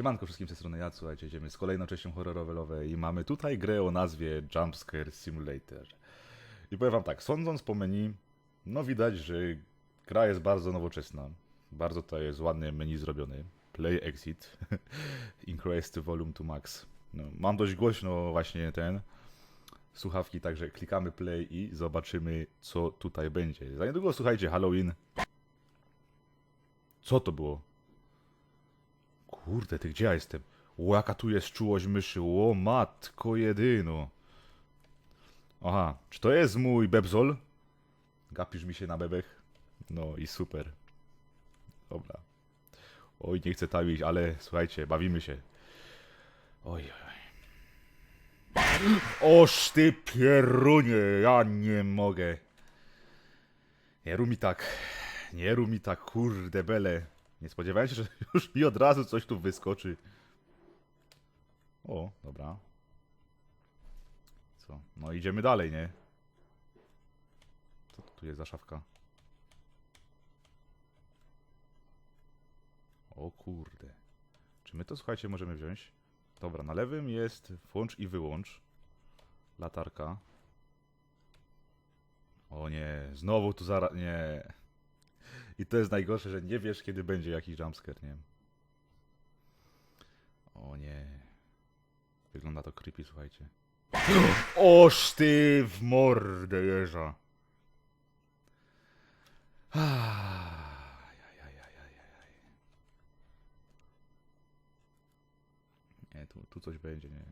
Siemanko wszystkim z tej strony ja, słuchajcie, idziemy z kolejną częścią horrorowej i mamy tutaj grę o nazwie Jumpscare Simulator. I powiem wam tak, sądząc po menu, no widać, że gra jest bardzo nowoczesna. Bardzo tutaj jest ładnie menu zrobiony. Play Exit. Increase volume to max. No, mam dość głośno właśnie ten słuchawki, także klikamy play i zobaczymy co tutaj będzie. Za niedługo słuchajcie, Halloween. Co to było? Kurde, ty gdzie ja jestem? O, jaka tu jest czułość myszy, o matko jedyno. Aha, czy to jest mój bebzol? Gapisz mi się na bebech? No i super. Dobra. Oj, nie chcę tam iść, ale słuchajcie, bawimy się. Oj, oj. Oż ty pierunie, ja nie mogę. Nie rób mi tak. Nie rób mi tak, kurde bele. Nie spodziewałem się, że już mi od razu coś tu wyskoczy. O, dobra. Co? No idziemy dalej, nie? Co tu jest za szafka? O kurde. Czy my to, słuchajcie, możemy wziąć? Dobra, na lewym jest włącz i wyłącz. Latarka. O nie, znowu tu zaraz... Nie. I to jest najgorsze, że nie wiesz, kiedy będzie jakiś jumpscare, nie? O nie. Wygląda to creepy, słuchajcie. Oż ty w mordę jeża. Nie, tu, tu coś będzie, nie.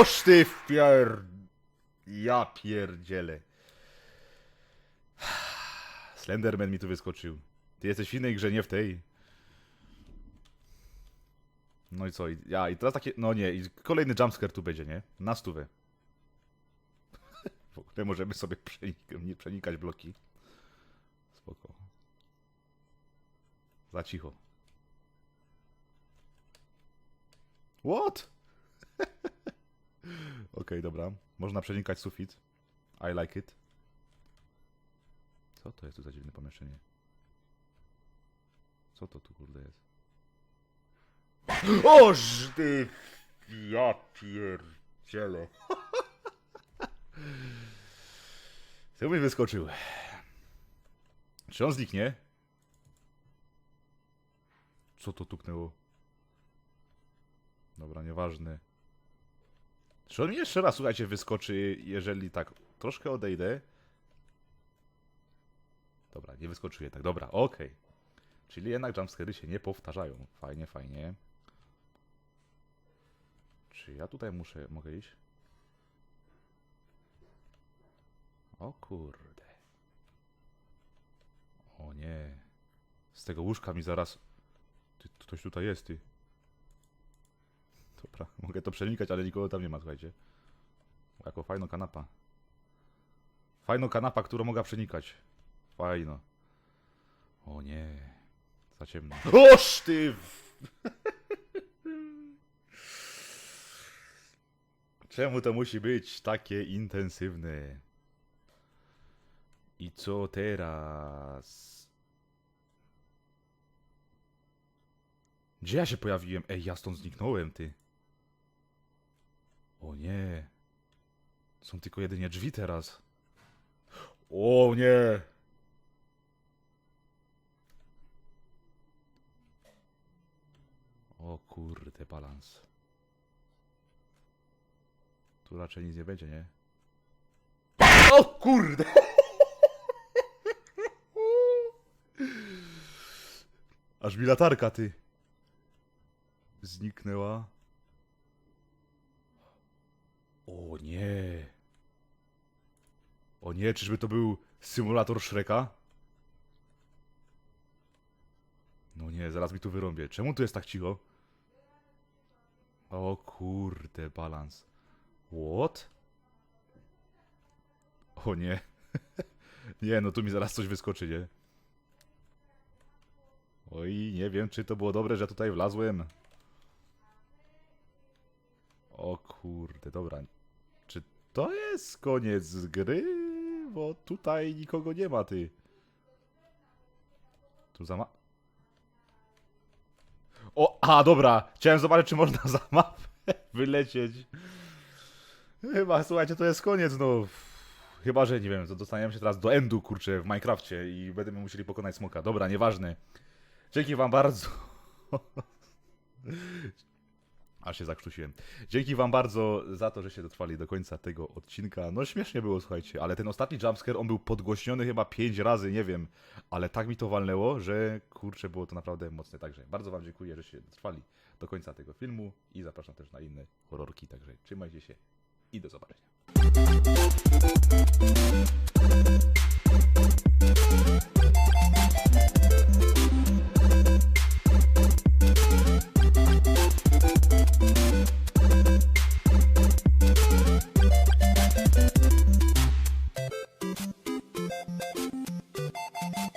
Oż ty w pier... Ja pierdzielę. Slenderman mi tu wyskoczył. Ty jesteś w innej grze, nie w tej. No i co? I, ja, i teraz takie... No nie, i kolejny jumpscare tu będzie, nie? Na stówę. w ogóle możemy sobie przenik nie przenikać bloki. Spoko. Za cicho. What? Okej, dobra. Można przenikać sufit. I like it. Co to jest tu za dziwne pomieszczenie? Co to tu kurde jest? Oż ty! Ja. Co mi wyskoczył? Czy on zniknie? Co to tuknęło? Dobra, nieważne. Czy on mi jeszcze raz, słuchajcie, wyskoczy, jeżeli tak troszkę odejdę? Dobra, nie wyskoczyłem tak. Dobra, okej. Czyli jednak jumpscary się nie powtarzają. Fajnie, fajnie. Czy ja tutaj muszę, mogę iść? O kurde. O nie. Z tego łóżka mi zaraz... Ty, ktoś tutaj jest, ty. Dobra, mogę to przenikać, ale nikogo tam nie ma, słuchajcie. Jako fajna kanapa. Fajna kanapa, którą mogę przenikać. Fajno. O nie. Za ciemno. Oż ty! Czemu to musi być takie intensywne? I co teraz? Gdzie ja się pojawiłem? Ej, ja stąd zniknąłem, ty. O nie. Są tylko jedynie drzwi teraz. O nie. Kurde, balans. Tu raczej nic nie będzie, nie? O kurde! Aż mi latarka, ty. Zniknęła. O nie. O nie, czyżby to był symulator Shreka? No nie, zaraz mi tu wyrąbię. Czemu tu jest tak cicho? O kurde, balans. What? O nie. nie, no tu mi zaraz coś wyskoczy, nie? Oj, nie wiem, czy to było dobre, że tutaj wlazłem. O kurde, dobra. Czy to jest koniec gry? Bo tutaj nikogo nie ma, ty. Tu za ma... O, a dobra, chciałem zobaczyć, czy można za mapę wylecieć. Chyba, słuchajcie, to jest koniec, no. Chyba, że nie wiem, to dostaniemy się teraz do endu, kurczę, w Minecrafcie i będziemy musieli pokonać smoka. Dobra, nieważne. Dzięki wam bardzo. Aż się zakrztusiłem. Dzięki wam bardzo za to, że się dotrwali do końca tego odcinka. No śmiesznie było, słuchajcie, ale ten ostatni jumpscare, on był podgłośniony chyba 5 razy, nie wiem, ale tak mi to walnęło, że kurczę, było to naprawdę mocne. Także bardzo wam dziękuję, że się dotrwali do końca tego filmu i zapraszam też na inne horrorki, także trzymajcie się i do zobaczenia.